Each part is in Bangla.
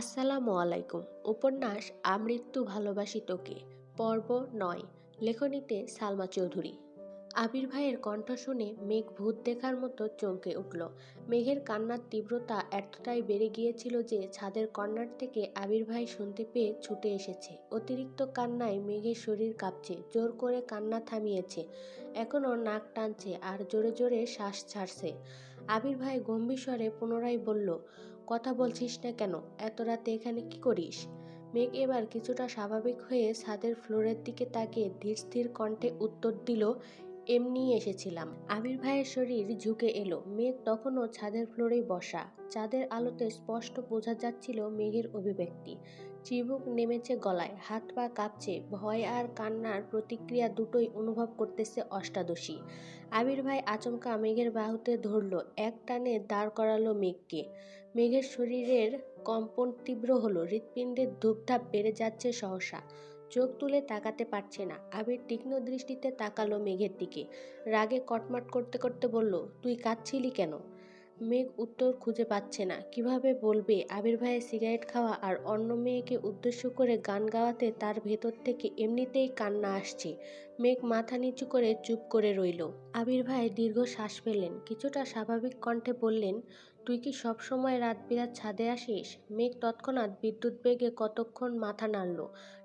আসসালামু আলাইকুম। উপন্যাস আমৃত্যু ভালোবাসি তোকে পর্ব নয়। লেখনীতে সালমা চৌধুরী। আবির ভাইয়ের কণ্ঠ শুনে মেঘ ভূত দেখার মতো চমকে উঠল। মেঘের কান্নার তীব্রতা এতটাই বেড়ে গিয়েছিল যে ছাদের কর্নার থেকে আবির ভাই শুনতে পেয়ে ছুটে এসেছে। অতিরিক্ত কান্নায় মেঘের শরীর কাঁপছে, জোর করে কান্না থামিয়েছে। এখনও নাক টানছে আর জোরে জোরে শ্বাস ছাড়ছে। আবির ভাই গম্ভীর স্বরে পুনরায় বলল কথা বলছিস না কেন? এত রাতে এখানে কি করিস? মেঘ এবার কিছুটা স্বাভাবিক হয়ে ছাদের ফ্লোরের দিকে তাকিয়ে ধীর স্থির কণ্ঠে উত্তর দিল এমনি এসেছিলাম। আবির ভাইয়ের শরীর ঝুঁকে এলো। মেঘ তখনও ছাদের ফ্লোরেই বসা। চাঁদের আলোতে স্পষ্ট বোঝা যাচ্ছিল মেঘের অভিব্যক্তি। চিবুক নেমেছে গলায়, হাত পা কাঁপছে, ভয় আর কান্নার প্রতিক্রিয়া দুটোই অনুভব করতেছে অষ্টাদশী। আবির ভাই আচমকা মেঘের বাহুতে ধরল, এক টানে দাঁড় করালো মেঘকে। মেঘের শরীরের কম্পন তীব্র হলো, হৃৎপিণ্ডের ধূপধাপ বেড়ে যাচ্ছে সহসা। চোখ তুলে তাকাতে পারছে না। আবির তীক্ষ্ণ দৃষ্টিতে তাকালো মেঘের দিকে। রাগে কটমট করতে করতে বলল, তুই কাঁদছিলি কেন? মেঘ উত্তর খুঁজে পাচ্ছে না। কীভাবে বলবে? আবির ভাইয়ের সিগারেট খাওয়া আর অন্য মেয়েকে উদ্দেশ্য করে গান গাওয়াতে তার ভেতর থেকে এমনিতেই কান্না আসছে। মেঘ মাথা নিচু করে চুপ করে রইল। আবির ভাই দীর্ঘ শ্বাস ফেললেন। কিছুটা স্বাভাবিক কণ্ঠে বললেন তুই কি সব সময় রাত বিরাত ছাদে আসিস? মেঘ তৎক্ষণাৎ বিদ্যুৎ বেগে কতক্ষণ মাথা নাড়ল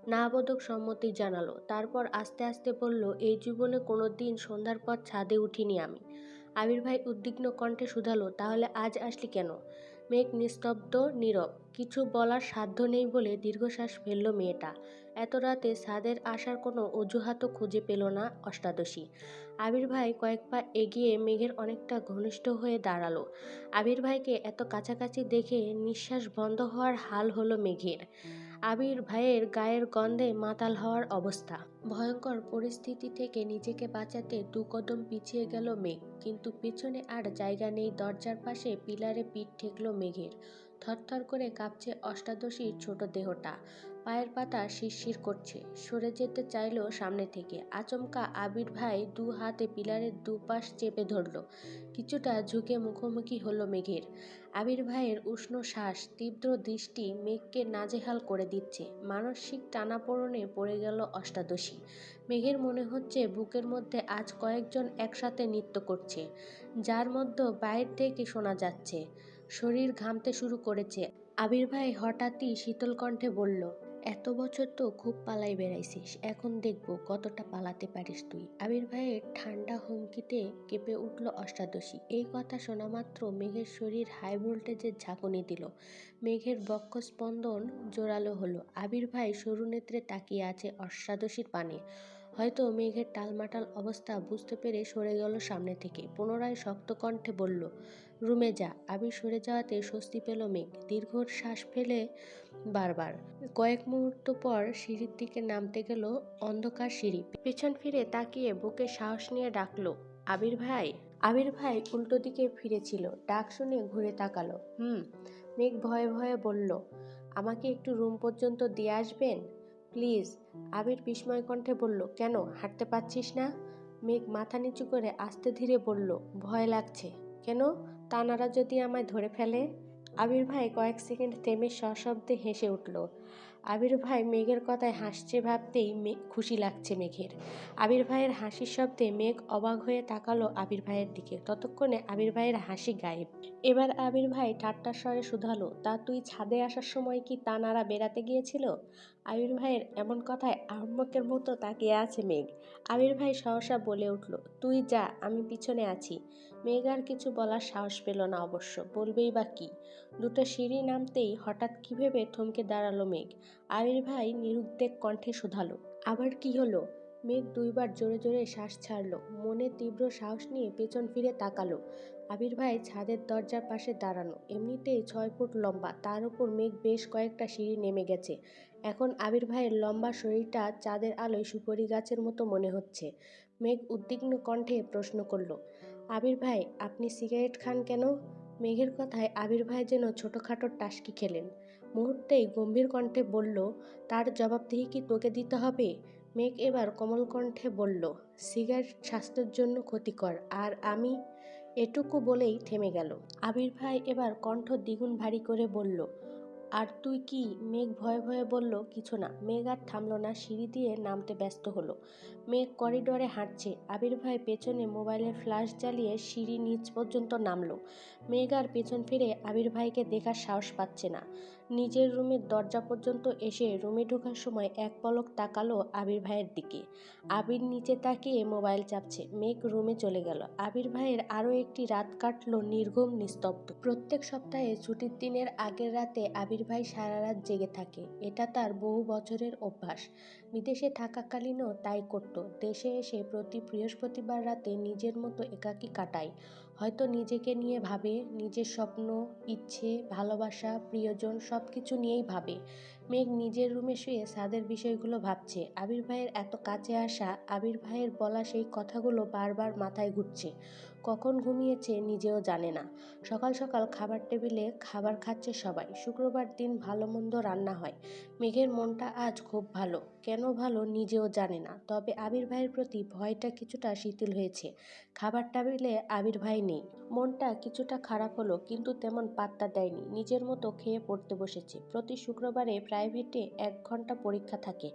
না বোধক সম্মতি জানালো, তারপর আস্তে আস্তে বলল, এই জীবনে কোনো দিন সন্ধ্যার পর ছাদে উঠিনি আমি। আবির ভাই উদ্বিগ্ন কণ্ঠে শুধালো, তাহলে আজ আসলি কেন? মেঘ নিস্তব্ধ, নীরব, কিছু বলার সাধ্য নেই বলে দীর্ঘশ্বাস ফেলল মেয়েটা। এত রাতে ছাদের আসার কোনো অজুহাতও খুঁজে পেল না অষ্টাদশী। আবির ভাই কয়েক পা এগিয়ে মেঘের অনেকটা ঘনিষ্ঠ হয়ে দাঁড়াল। আবির ভাইকে এত কাছাকাছি দেখে নিঃশ্বাস বন্ধ হওয়ার হাল হলো মেঘের। আবির ভাইয়ের গায়ের গন্ধে মাতাল হওয়ার অবস্থা। ভয়ঙ্কর পরিস্থিতি থেকে নিজেকে বাঁচাতে দু কদম পিছিয়ে গেল মেঘ, কিন্তু পিছনে আর জায়গা নেই। দরজার পাশে পিলারে পিঠ ঠেকলো মেঘের। থরথর করে কাঁপছে অষ্টাদশীর ছোট দেহটা। পায়ের পাতা শিরশির করছে। সরে যেতে চাইল সামনে থেকে। আচমকা আবির ভাই দু হাতে পিলারের দুপাশ চেপে ধরল। কিছুটা ঝুঁকে মুখোমুখি হলো মেঘের। আবির ভাইয়ের উষ্ণ শ্বাস, তীব্র দৃষ্টি মেঘকে নাজেহাল করে দিচ্ছে। মানসিক টানাপোড়নে পড়ে গেল অষ্টাদশী। মেঘের মনে হচ্ছে বুকের মধ্যে আজ কয়েকজন একসাথে নৃত্য করছে, যার মধ্যে বাইরে থেকে শোনা যাচ্ছে। শরীর ঘামতে শুরু করেছে। আবির ভাই হঠাৎই শীতল কণ্ঠে বলল, এত বছর তো খুব পালাই বেড়াইছিস, এখন দেখব কতটা পালাতে পারিস তুই। আবির ভাইয়ের ঠান্ডা হুমকিতে কেঁপে উঠল অষ্টাদশী। এই কথা শোনা মাত্র মেঘের শরীর হাই ভোল্টেজের ঝাঁকুনি দিল। মেঘের বক্ষ স্পন্দন জোরালো হলো। আবির ভাই সরু নেত্রে তাকিয়ে আছে অষ্টাদশীর পানে। হয়তো মেঘের টালমাটাল অবস্থা বুঝতে পেরে সরে গেল সামনে থেকে। পুনরায় শক্ত কণ্ঠে বলল রুমে যা, আবির সরে যাওয়াতে স্বস্তি পেল মেঘ। দীর্ঘ শ্বাস ফেলে বারবার। কয়েক মুহূর্ত পর সিঁড়ির দিকে নামতে গেল অন্ধকার সিঁড়ি। পেছন ফিরে তাকিয়ে বুকে সাহস নিয়ে ডাকলো, আবির ভাই? আবির ভাই উল্টো দিকে ফিরেছিল, ডাক শুনে ঘুরে তাকালো, হুম। মেঘ ভয়ে ভয়ে বলল, আমাকে একটু রুম পর্যন্ত দিয়ে আসবেন? প্লিজ। আবির বিস্ময় কণ্ঠে বলল, কেন, হাঁটতে পারছিস না? মেঘ মাথা নিচু করে আস্তে ধীরে বলল, ভয় লাগছে। কেন? তানারা যদি আমায় ধরে ফেলে? আবির ভাই কয়েক সেকেন্ড থেমে সশব্দে হেসে উঠল। আবির ভাই মেঘের কথায় হাসছে ভাবতেই খুশি লাগছে মেঘের। আবির ভাইয়ের হাসির শব্দে মেঘ অবাক হয়ে তাকালো আবির ভাইয়ের দিকে। ততক্ষণে আবির ভাইয়ের হাসি গায়েব। এবার আবির ভাই ঠাট্টার স্বরে শুধালো, তা তুই ছাদে আসার সময় কি তানারা বেড়াতে গিয়েছিল? আবির ভাইয়ের এমন কথায় আহম্মকের মতো তাকিয়ে আছে মেঘ। আবির ভাই সহসা বলে উঠল, তুই যা, আমি পিছনে আছি। মেঘ আর কিছু বলার সাহস পেল না অবশ্য, বলবেই বা কি। দুটো সিঁড়ি নামতেই হঠাৎ কী ভেবে থমকে দাঁড়াল মেঘ। আবির ভাই নিরুদ্বেগ কণ্ঠে শুধালো, আবার কি হলো? মেঘ দুইবার জোরে জোরে শ্বাস ছাড়লো, মনে তীব্র সাহস নিয়ে পেছন ফিরে তাকালো। আবির ভাই ছাদের দরজার পাশে দাঁড়ানো, এমনিতেই ছয় ফুট লম্বা, তার উপর মেঘ বেশ কয়েকটা সিঁড়ি নেমে গেছে। এখন আবির ভাইয়ের লম্বা শরীরটা চাঁদের আলোয় সুপরি গাছের মতো মনে হচ্ছে। মেঘ উদ্বিগ্ন কণ্ঠে প্রশ্ন করল আবির ভাই, আপনি সিগারেট খান কেন? মেঘের কথায় আবির ভাই যেন ছোটোখাটো টাসকি খেলেন। মুহূর্তেই গম্ভীর কণ্ঠে বলল, তার জবাবদিহি কি তোকে দিতে হবে? মেঘ এবার কোমল কণ্ঠে বলল, সিগারেট স্বাস্থ্যের জন্য ক্ষতিকর, আর আমি এটুকু বলেই থেমে গেল। আবির ভাই এবার কণ্ঠ দ্বিগুণ ভারী করে বলল আর তুই কি? মেঘ ভয়ে ভয়ে বলল, কিছু না। মেঘ আর থামল না, সিঁড়ি দিয়ে নামতে ব্যস্ত হলো। মেঘ করিডরে হাঁটছে। আবির ভাই পেছনে মোবাইলের ফ্ল্যাশ জ্বালিয়ে সিঁড়ি নিচ পর্যন্ত নামলো। মেঘ আর পেছন ফিরে আবির ভাইকে দেখার সাহস পাচ্ছে না। নিজের রুমের দরজা পর্যন্ত এসে রুমে ঢোকার সময় এক পলক তাকালো আবির ভাইয়ের দিকে। আবির নিচে তাকিয়ে মোবাইল চাপছে। মেঘ রুমে চলে গেল। আবির ভাইয়ের আরও একটি রাত কাটলো নির্ঘুম, নিস্তব্ধ। প্রত্যেক সপ্তাহে ছুটির দিনের আগের রাতে আবির ভাই সারা রাত জেগে থাকে। এটা তার বহু বছরের অভ্যাস। বিদেশে থাকাকালীনও তাই করত। দেশে এসে প্রতি বৃহস্পতিবার রাতে নিজের মতো একাকী কাটায়। হয়তো নিজেকে নিয়ে ভাবে, নিজের স্বপ্ন, ইচ্ছে, ভালোবাসা, প্রিয়জন সব কিছু নিয়েই ভাবে। মেঘ নিজের রুমে শুয়ে সাদের বিষয়গুলো ভাবছে। আবির ভাইয়ের এত কাছে আসা, আবির ভাইয়ের বলা সেই কথাগুলো বারবার মাথায় ঘুরছে। কখন ঘুমিয়েছে নিজেও জানে না। সকাল সকাল খাবার টেবিলে খাবার খাচ্ছে সবাই। শুক্রবার দিন ভালো মন্দ রান্না হয়। মেঘের মনটা আজ খুব ভালো। কেন ভালো নিজেও জানে না। তবে আবির ভাইয়ের প্রতি ভয়টা কিছুটা শিথিল হয়েছে। খাবার টেবিলে আবির ভাই নেই। মনটা কিছুটা খারাপ হলো কিন্তু তেমন পাত্তা দেয়নি। নিজের মতো খেয়ে পড়তে বসেছে। প্রতি শুক্রবারে প্রাইভেটে এক ঘণ্টা পরীক্ষা থাকে।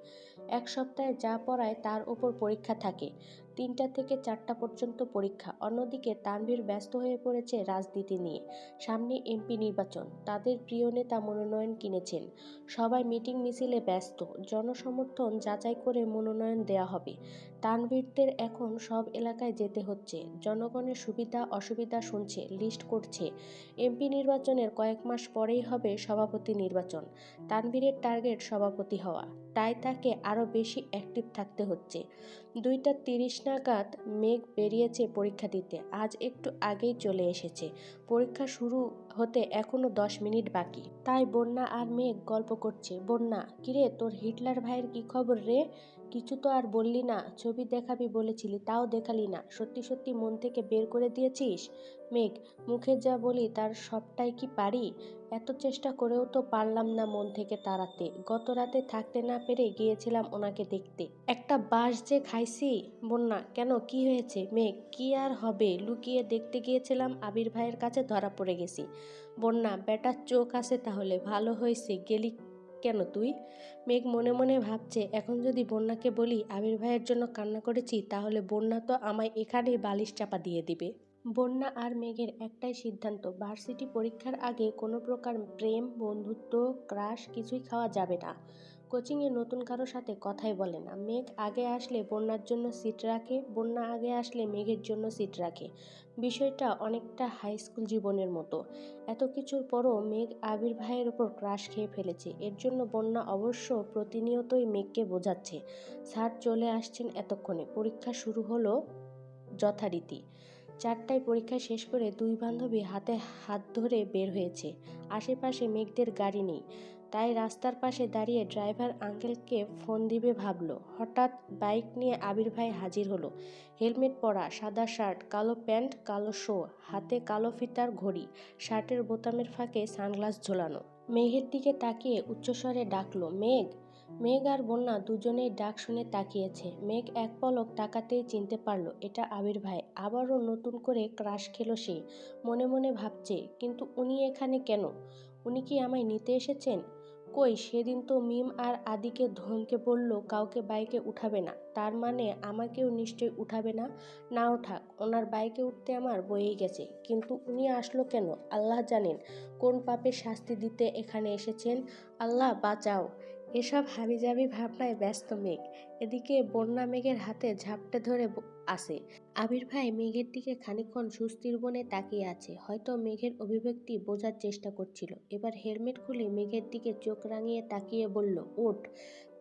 এক সপ্তাহে যা পড়ায় তার উপর পরীক্ষা থাকে। তিনটা থেকে চারটা পর্যন্ত পরীক্ষা। অন্যদিকে তানভীর ব্যস্ত হয়ে পড়েছে রাজনীতি নিয়ে। সামনে এমপি নির্বাচন, তাদের প্রিয় নেতা মনোনয়ন কিনেছেন। সবাই মিটিং মিছিলে ব্যস্ত, জনসমর্থন যাচাই করে মনোনয়ন দেয়া হবে। তানভীরদের এখন সব এলাকায় যেতে হচ্ছে। জনগণের সুবিধা, অসুবিধা শুনছে, লিস্ট করছে। এমপি নির্বাচনের কয়েক মাস পরেই হবে সভাপতি নির্বাচন। তানভীরের টার্গেট সভাপতি হওয়া। তাই তাকে আরও বেশি অ্যাক্টিভ থাকতে হচ্ছে। দুইটা তিরিশ নাগাদ মেঘ বেরিয়েছে পরীক্ষা দিতে। আজ একটু আগেই চলে এসেছে। পরীক্ষা শুরু হতে এখনও দশ মিনিট বাকি। তাই বন্যা আর মেঘ গল্প করছে। বন্যা, কিরে তোর হিটলার ভাইয়ের কি খবর রে? কিছু তো আর বললি না, ছবি দেখাবি বলেছিলি, তাও দেখালি না। সত্যি সত্যি মন থেকে বের করে দিয়েছিস? মেঘ, মুখে যা বলি তার সবটাই কি পারি? এত চেষ্টা করেও তো পারলাম না মন থেকে তাড়াতে। গত রাতে থাকতে না পেরে গিয়েছিলাম ওনাকে দেখতে। একটা বাস যে খাইছি? বন্যা, কেন? কি হয়েছে? মেঘ, কি আর হবে? লুকিয়ে দেখতে গিয়েছিলাম, আবির ভাইয়ের কাছে ধরা পড়ে গেছি। বন্যা বেটার চোখ আছে তাহলে, ভালো হয়েছে, গেলি কেন তুই? মেঘ মনে মনে ভাবছে, এখন যদি বন্যাকে বলি আবির ভাইয়ের জন্য কান্না করেছি, তাহলে বন্যা তো আমায় এখানেই বালিশ চাপা দিয়ে দিবে। বন্যা আর মেঘের একটাই সিদ্ধান্ত, ভার্সিটি পরীক্ষার আগে কোনো প্রকার প্রেম, বন্ধুত্ব, ক্রাশ কিছুই খাওয়া যাবে না। কোচিংয়ে নতুন কারও সাথে কথাই বলে না। মেঘ আগে আসলে বন্যার জন্য সিট রাখে, বন্যা আগে আসলে মেঘের জন্য সিট রাখে। বিষয়টা অনেকটা হাই স্কুল জীবনের মতো। এত কিছুর পরও মেঘ আবির ভাইয়ের ওপর ক্রাশ খেয়ে ফেলেছে। এর জন্য বন্যা অবশ্য প্রতিনিয়তই মেঘকে বোঝাচ্ছে। স্যার চলে আসছেন এতক্ষণে। পরীক্ষা শুরু হলো যথারীতি। চারটায় পরীক্ষা শেষ করে দুই বান্ধবী হাতে হাত ধরে বের হয়েছে। আশেপাশে মেঘদের গাড়ি নেই। তাই রাস্তার পাশে দাঁড়িয়ে ড্রাইভার আঙ্কেলকে ফোন দিবে ভাবলো। হঠাৎ বাইক নিয়ে আবির ভাই হাজির হলো। হেলমেট পরা, সাদা শার্ট, কালো প্যান্ট, কালো শো হাতে কালো ফিতার ঘড়ি, শার্টের বোতামের ফাঁকে সানগ্লাস ঝোলানো। মেঘের দিকে তাকিয়ে উচ্চস্বরে ডাকলো, মেঘ! মেঘ আর বন্যা দুজনেই ডাক শুনে তাকিয়েছে। মেঘ এক পলক তাকাতেই চিনতে পারল, এটা আবির ভাই। আবারও নতুন করে ক্রাশ খেলো সে। মনে মনে ভাবছে, কিন্তু উনি এখানে কেন? উনি কি আমায় নিতে এসেছেন? কই, সেদিন তো মিম আর আদিকে ধমকে বলল, কাউকে বাইকে উঠাবে না। তার মানে আমাকেও নিশ্চয়ই উঠাবে না? না ওঠাক ওনার বাইকে উঠতে আমার বয়েই গেছে। কিন্তু উনি আসলো কেন? আল্লাহ জানেন, কোন পাপের শাস্তি দিতে এখানে এসেছেন? আল্লাহ, বাঁচাও। এসব হাবিজাবি ভাবনায় ব্যস্ত মেঘ। এদিকে বন্যা মেঘের হাতে ঝাপটে ধরে আসে আবির ভাই মেঘের দিকে খানিকক্ষণ সুস্থির বনে তাকিয়ে আছে। হয়তো মেঘের অভিব্যক্তি বোঝার চেষ্টা করছিল। এবার হেলমেট খুলে মেঘের দিকে চোখ রাঙিয়ে তাকিয়ে বলল, ওঠ।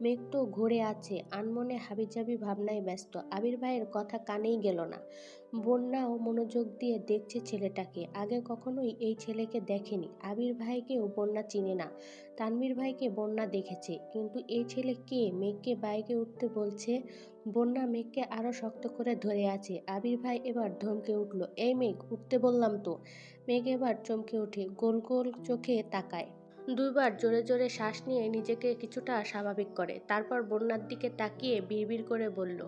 মেঘ তো ঘুরে আছে, আনমনে হাবিজাবি ভাবনায় ব্যস্ত। আবির ভাইয়ের কথা কানেই গেল না। বন্যাও মনোযোগ দিয়ে দেখছে ছেলেটাকে। আগে কখনোই এই ছেলেকে দেখেনি। আবির ভাইকেও বন্যা চিনে না। তানভীর ভাইকে বন্যা দেখেছে। কিন্তু এই ছেলে কে? মেঘকে বাইকে উঠতে বলছে বন্যা মেঘকে আরও শক্ত করে ধরে আছে। আবির ভাই এবার ধমকে উঠল, এই মেঘ, উঠতে বললাম তো। মেঘ এবার চমকে উঠে গোল গোল চোখে তাকায়। দুইবার জোরে জোরে শ্বাস নিয়ে নিজেকে কিছুটা স্বাভাবিক করে। তারপর বন্যার দিকে তাকিয়ে বিড়বিড় করে বলল,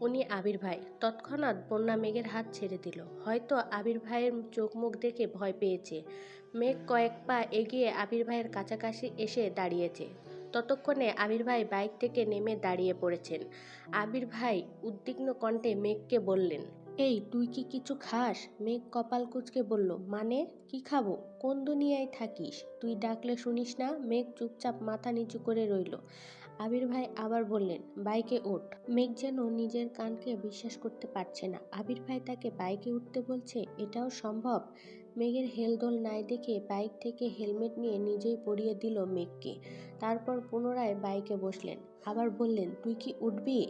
উনি আবির ভাই। তৎক্ষণাৎ বন্যা মেঘের হাত ছেড়ে দিল। হয়তো আবির ভাইয়ের চোখ মুখ দেখে ভয় পেয়েছে। মেঘ কয়েক পা এগিয়ে আবির ভাইয়ের কাছাকাছি এসে দাঁড়িয়েছে। ততক্ষণে আবির ভাই বাইক থেকে নেমে দাঁড়িয়ে পড়েছেন। আবির ভাই উদ্বিগ্ন কণ্ঠে মেঘকে বললেন, এই, তুই কি কিছু খাস? মেঘ কপাল কুচকে বলল মানে? কি খাব? কোন দুনিয়ায় থাকিস? তুই ডাকলে শুনিস না? মেঘ চুপচাপ মাথা নিচু করে রইল। আবির ভাই আবার বললেন, বাইকে ওঠ। মেঘ যেন নিজের কানকে বিশ্বাস করতে পারছে না। আবির ভাই তাকে বাইকে উঠতে বলছে, এটাও সম্ভব? মেঘের হেলদোল নাই দেখে বাইক থেকে হেলমেট নিয়ে নিজেই পরিয়ে দিল মেঘকে। তারপর পুনরায় বাইকে বসলেন। আবার বললেন, তুই কি উঠবি?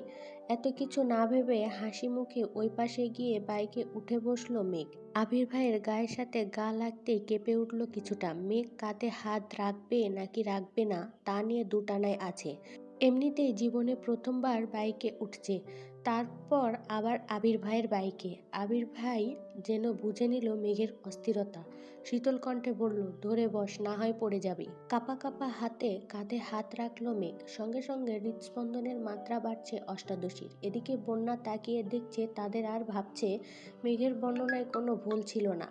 এত কিছু না ভেবে হাসি মুখে ওই পাশে গিয়ে বাইকে উঠে বসল মেঘ। আবির ভাইয়ের গায়ের সাথে গা লাগতেই কেঁপে উঠল কিছুটা। মেঘ কাঁধে হাত রাখবে নাকি রাখবে না তা নিয়ে দুটানায় আছে। এমনিতেই জীবনে প্রথমবার বাইকে উঠছে। তারপর আবার আবির ভাইয়ের বাইকে আবির ভাই যেন বুঝে নিল মেঘের অস্থিরতা। শীতল কণ্ঠে বলল, ধরে বস, না হয় পড়ে যাবি। কাপা কাপা হাতে কাঁধে হাত রাখল মেঘ। সঙ্গে সঙ্গে হৃদস্পন্দনের মাত্রা বাড়ছে অষ্টাদশীর। এদিকে বন্যা তাকিয়ে দেখছে তাদের আর ভাবছে মেঘের বর্ণনায় কোনো ভুল ছিল না।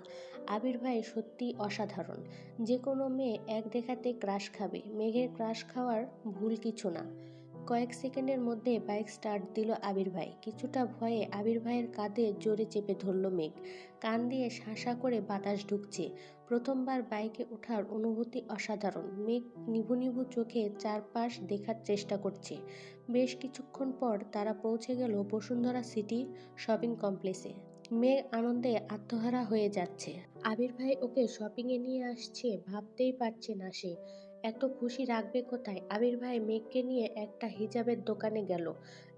আবির ভাই সত্যি অসাধারণ। যে কোনো মেয়ে এক দেখাতে ক্রাশ খাবে। মেঘের ক্রাশ খাওয়ার ভুল কিছু না। কয়েক সেকেন্ডের মধ্যে বাইক স্টার্ট দিল আবির ভাই। কিছুটা ভয়ে আবির ভাইয়ের কাঁধে জোরে চেপে ধরল মেঘ। কান দিয়ে শাঁসা করে বাতাস ঢুকছে। প্রথমবার বাইকে ওঠার অনুভূতি অসাধারণ। মেঘ নিভু নিভু চোখে চারপাশ দেখার চেষ্টা করছে। বেশ কিছুক্ষণ পর তারা পৌঁছে গেল বসুন্ধরা সিটি শপিং কমপ্লেক্সে। মেঘ আনন্দে আত্মহারা হয়ে যাচ্ছে। আবির ভাই ওকে শপিংয়ে নিয়ে আসছে, ভাবতেই পারছে না সে। এত খুশি রাখবে কোথায়? আবির ভাই মেঘকে নিয়ে একটা হিজাবের দোকানে গেল।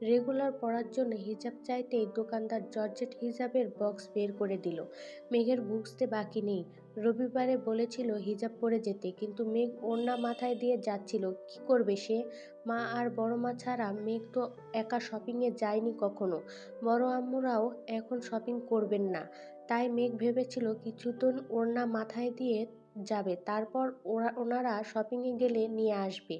রেগুলার পড়ার জন্য হিজাব চাইতেই দোকানদার জর্জেট হিজাবের বক্স বের করে দিল। মেঘের বুঝতে বাকি নেই। রবিবারে বলেছিল হিজাব পরে যেতে, কিন্তু মেঘ ওড়না মাথায় দিয়ে যাচ্ছিল। কি করবে সে? মা আর বড় মা ছাড়া মেঘ তো একা শপিংয়ে যায়নি কখনো। বড় আম্মুরাও এখন শপিং করবেন না। তাই মেঘ ভেবেছিল কিছুদিন ওড়না মাথায় দিয়ে যাবে। তারপর ওরা, ওনারা শপিংয়ে গেলে নিয়ে আসবে।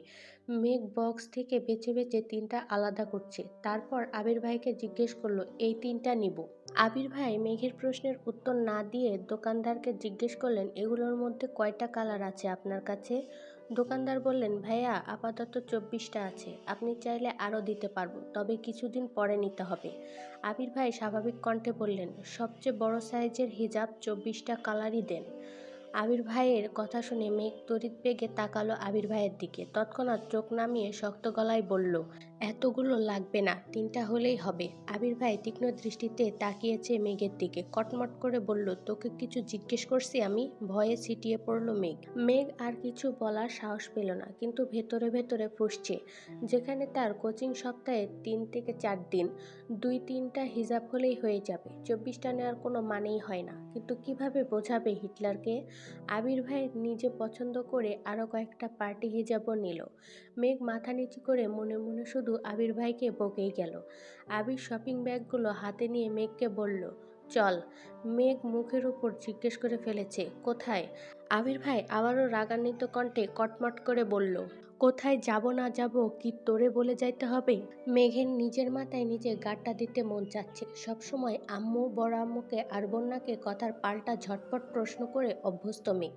মেঘ বক্স থেকে বেছে বেছে তিনটা আলাদা করছে। তারপর আবির ভাইকে জিজ্ঞেস করল, এই তিনটা নিব? আবির ভাই মেঘের প্রশ্নের উত্তর না দিয়ে দোকানদারকে জিজ্ঞেস করলেন, এগুলোর মধ্যে কয়টা কালার আছে আপনার কাছে? দোকানদার বললেন, ভাইয়া, আপাতত চব্বিশটা আছে। আপনি চাইলে আরও দিতে পারব, তবে কিছুদিন পরে নিতে হবে। আবির ভাই স্বাভাবিক কণ্ঠে বললেন, সবচেয়ে বড় সাইজের হিজাব চব্বিশটা কালারই দেন। আবির ভাইয়ের কথা শুনে মেঘ তড়িৎ বেগে তাকালো আবির ভাইয়ের দিকে। তৎক্ষণাৎ চোখ নামিয়ে শক্ত গলায় বলল এতগুলো লাগবে না, তিনটা হলেই হবে। আবির ভাই তীক্ষ্ণ দৃষ্টিতে তাকিয়েছে মেঘের দিকে। কটমট করে বলল, তোকে কিছু জিজ্ঞেস করছি আমি? ভয়ে ছিটিয়ে পড়ল মেঘ। মেঘ আর কিছু বলার সাহস পেল না, কিন্তু ভেতরে ভেতরে ফুসছে। যেখানে তার কোচিং সপ্তাহে তিন থেকে চার দিন, দুই তিনটা হিজাব হলেই হয়ে যাবে। চব্বিশটা নেওয়ার কোনো মানেই হয় না। কিন্তু কীভাবে বোঝাবে হিটলারকে? আবির ভাই নিজে পছন্দ করে আরও কয়েকটা পার্টি হিজাবও নিল। মেঘ মাথা নিচু করে মনে মনে শুধু আবির ভাইকে বকেই গেল। আবির শপিং ব্যাগগুলো হাতে নিয়ে মেঘকে বলল, চল। মেঘ মুখের উপর জিজ্ঞেস করে ফেলেছে, কোথায়? আবির ভাই আবারও রাগান্বিত কণ্ঠে কটমট করে বলল কোথায় যাব না যাব কি তোরে বলে যাইতে হবে? মেঘের নিজের মাথায় নিজে গাট্টা দিতে মন চাচ্ছে। সবসময় আম্মু, বড় আম্মুকে আর বন্যাকে কথার পাল্টা ঝটপট প্রশ্ন করে অভ্যস্ত মেঘ।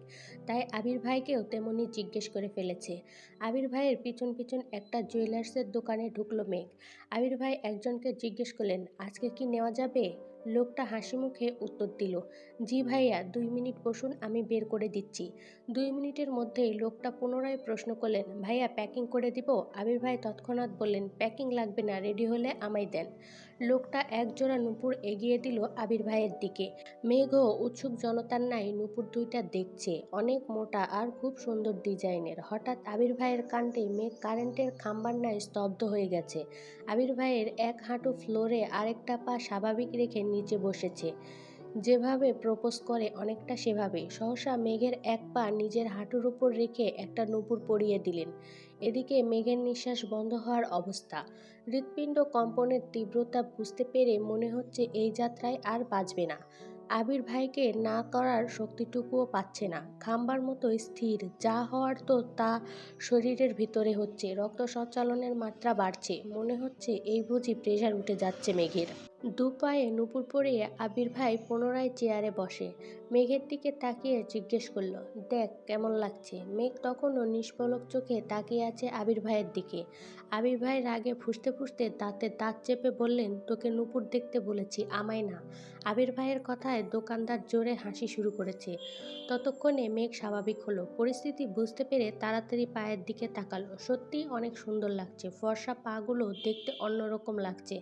তাই আবির ভাইকেও তেমনি জিজ্ঞেস করে ফেলেছে। আবির ভাইয়ের পিছন পিছন একটা জুয়েলার্সের দোকানে ঢুকলো মেঘ। আবির ভাই একজনকে জিজ্ঞেস করলেন, আজকে কি নেওয়া যাবে? লোকটা হাসি মুখে উত্তর দিল, জি ভাইয়া, দুই মিনিট বসুন, আমি বের করে দিচ্ছি। দুই মিনিটের মধ্যেই লোকটা পুনরায় প্রশ্ন করলেন, ভাইয়া, প্যাকিং করে দিব? আবির ভাই তৎক্ষণাৎ বললেন, প্যাকিং লাগবে না, রেডি হলে আমায় দেন। লোকটা একজোড়া নুপুর এগিয়ে দিল আবির ভাইয়ের দিকে। মেঘও উৎসুক জনতার নাই নুপুর দুইটা দেখছে। অনেক মোটা আর খুব সুন্দর ডিজাইনের। হঠাৎ আবির ভাইয়ের কাণ্ডে মেঘ কারেন্টের খাম্বার নাই স্তব্ধ হয়ে গেছে। আবির ভাইয়ের এক হাঁটু ফ্লোরে আরেকটা পা স্বাভাবিক রেখে নিচে বসেছে। যেভাবে প্রপোজ করে অনেকটা সেভাবে। সহসা মেঘের এক পা নিজের হাঁটুর উপর রেখে একটা নুপুর পরিয়ে দিলেন। এদিকে মেঘের নিঃশ্বাস বন্ধ হওয়ার অবস্থা। হৃৎপিণ্ড কম্পনের তীব্রতা বুঝতে পেরে মনে হচ্ছে এই যাত্রায় আর বাঁচবে না। আবির ভাইকে না করার শক্তিটুকুও পাচ্ছে না। খাম্বার মতো স্থির, যা হওয়ার তো তা শরীরের ভিতরে হচ্ছে। রক্ত সঞ্চালনের মাত্রা বাড়ছে। মনে হচ্ছে এই বুঝি প্রেশার উঠে যাচ্ছে মেঘের। দু পায়ে নুপুর পরিয়ে আবির ভাই পুনরায় চেয়ারে বসে। মেঘের দিকে তাকিয়ে জিজ্ঞেস করল, দেখ, কেমন লাগছে? মেঘ তখনও নিষ্পলক চোখে তাকিয়ে আছে আবির ভাইয়ের দিকে। আবির ভাই রাগে ফুসতে ফুসতে দাঁতে দাঁত চেপে বললেন, তোকে নুপুর দেখতে বলেছি, আমায় না। আবির ভাইয়ের কথায় দোকানদার জোরে হাসি শুরু করেছে। ততক্ষণে মেঘ স্বাভাবিক হলো। পরিস্থিতি বুঝতে পেরে তাড়াতাড়ি পায়ের দিকে তাকালো। সত্যি অনেক সুন্দর লাগছে। ফর্সা পাগুলো দেখতে অন্যরকম লাগছে।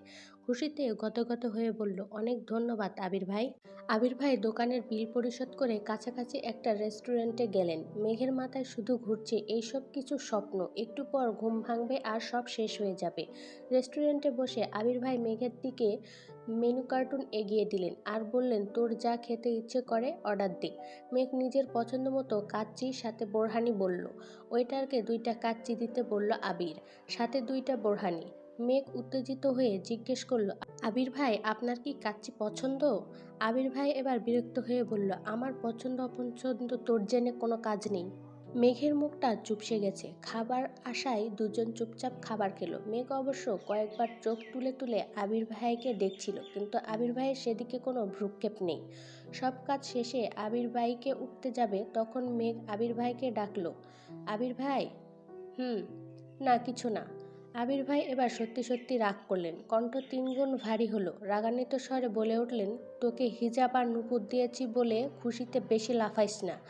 খুশিতে গতগত হয়ে বলল, অনেক ধন্যবাদ আবির ভাই আবির ভাই দোকানের বিল পরিশোধ করে কাছাকাছি একটা রেস্টুরেন্টে গেলেন। মেঘের মাথায় শুধু ঘুরছে, এইসব কিছু স্বপ্ন। একটু পর ঘুম ভাঙবে আর সব শেষ হয়ে যাবে। রেস্টুরেন্টে বসে আবির ভাই মেঘের দিকে মেনু কার্টুন এগিয়ে দিলেন আর বললেন, তোর যা খেতে ইচ্ছে করে, অর্ডার দে। মেঘ নিজের পছন্দ মতো কাচ্চির সাথে বোরহানি বলল। ওয়েটারকে দুইটা কাচ্চি দিতে বলল আবির, সাথে দুইটা বোরহানি। মেঘ উত্তেজিত হয়ে জিজ্ঞেস করল, আবির ভাই, আপনার কি কাচ্চি পছন্দ? আবির ভাই এবার বিরক্ত হয়ে বলল, আমার পছন্দ অপছন্দ তোর জেনে কোনো কাজ নেই। মেঘের মুখটা চুপসে গেছে। খাবার আশায় দুজন চুপচাপ খাবার খেলো। মেঘ অবশ্য কয়েকবার চোখ তুলে তুলে আবির ভাইকে দেখছিল, কিন্তু আবির ভাইয়ের সেদিকে কোনো ভ্রুক্ষেপ নেই। সব কাজ শেষে আবির ভাইকে উঠতে যাবে, তখন মেঘ আবির ভাইকে ডাকলো, আবির ভাই? হুম, না, কিছু না। আবির ভাই এবার সত্যি সত্যি রাগ করলেন। কণ্ঠ তিনগুণ ভারী হলো। রাগান্বিত স্বরে বলে উঠলেন, তোকে হিজাব আর নুপুর দিয়েছি বলে খুশিতে বেশি লাফাইস না।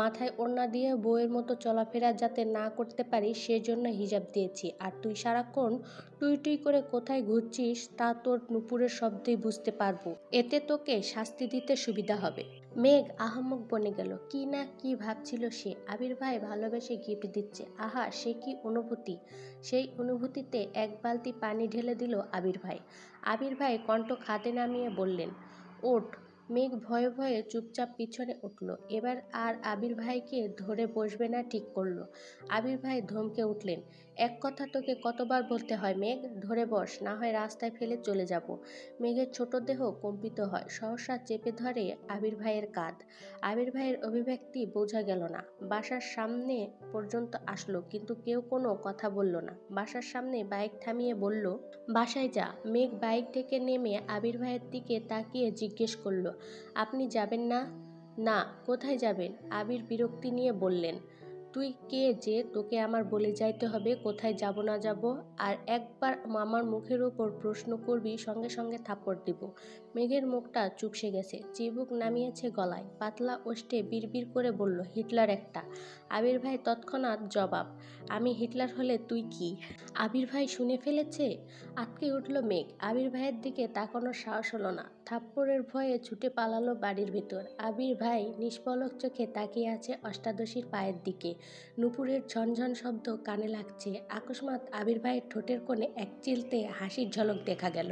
মাথায় ওড়না দিয়ে বউয়ের মতো চলাফেরা যাতে না করতে পারি, সেজন্য হিজাব দিয়েছি। আর তুই সারাক্ষণ টুই টুই করে কোথায় ঘুরছিস, তা তোর নুপুরের শব্দেই বুঝতে পারব। এতে তোকে শাস্তি দিতে সুবিধা হবে। মেঘ আহম্মক বনে গেল। কি না কি ভাবছিল সে? আবির ভাই ভালোবেসে গিফট দিচ্ছে। আহা, সে কি অনুভূতি? সেই অনুভূতিতে এক বালতি পানি ঢেলে দিল আবির ভাই। আবির ভাই কণ্ঠ খাতে নামিয়ে বললেন, ওঠ মেঘ ভয়ে ভয়ে চুপচাপ পিছনে উঠল। এবার আর আবির ভাইকে ধরে বসবে না ঠিক করল। আবির ভাই ধমকে উঠলেন, এক কথা তোকে কতবার বলতে হয় মেঘ? ধরে বস, না হয় রাস্তায় ফেলে চলে যাব। মেঘের ছোট দেহ কম্পিত হয়, সহসা চেপে ধরে আবির ভাইয়ের কাঁধ। আবির ভাইয়ের অভিব্যক্তি বোঝা গেল না। বাসার সামনে পর্যন্ত আসলো, কিন্তু কেউ কোনো কথা বলল না। বাসার সামনে বাইক থামিয়ে বলল, বাসায় যা। মেঘ বাইক থেকে নেমে আবির ভাইয়ের দিকে তাকিয়ে জিজ্ঞেস করল আপনি যাবেন না? না, কোথায় যাবেন? আবির বিরক্তি নিয়ে বললেন, তুই কে যে? তোকে আমার বলে যাইতে হবে, কোথায় যাব না যাব? আর একবার মামার মুখের ওপর প্রশ্ন করবি, সঙ্গে সঙ্গে থাপ্পড় দিব। মেঘের মুখটা চুপসে গেছে, চিবুক নামিয়েছে গলায়। পাতলা ওষ্ঠে বিড়বিড় করে বলল, হিটলার একটা। আবির ভাই তৎক্ষণাৎ জবাব, আমি হিটলার হলে তুই কি? আবির ভাই শুনে ফেলেছে? আটকে উঠল মেঘ। আবির ভাইয়ের দিকে তাকানোর সাহস হলো না। থাপ্পড়ের ভয়ে ছুটে পালালো বাড়ির ভিতর। আবির ভাই নিষ্পলক চোখে তাকিয়ে আছে অষ্টাদশীর পায়ের দিকে। নুপুরের ঝনঝন শব্দ কানে লাগছে। আকস্মাৎ আবির ভাইয়ের ঠোঁটের কোণে এক চিলতে হাসির ঝলক দেখা গেল।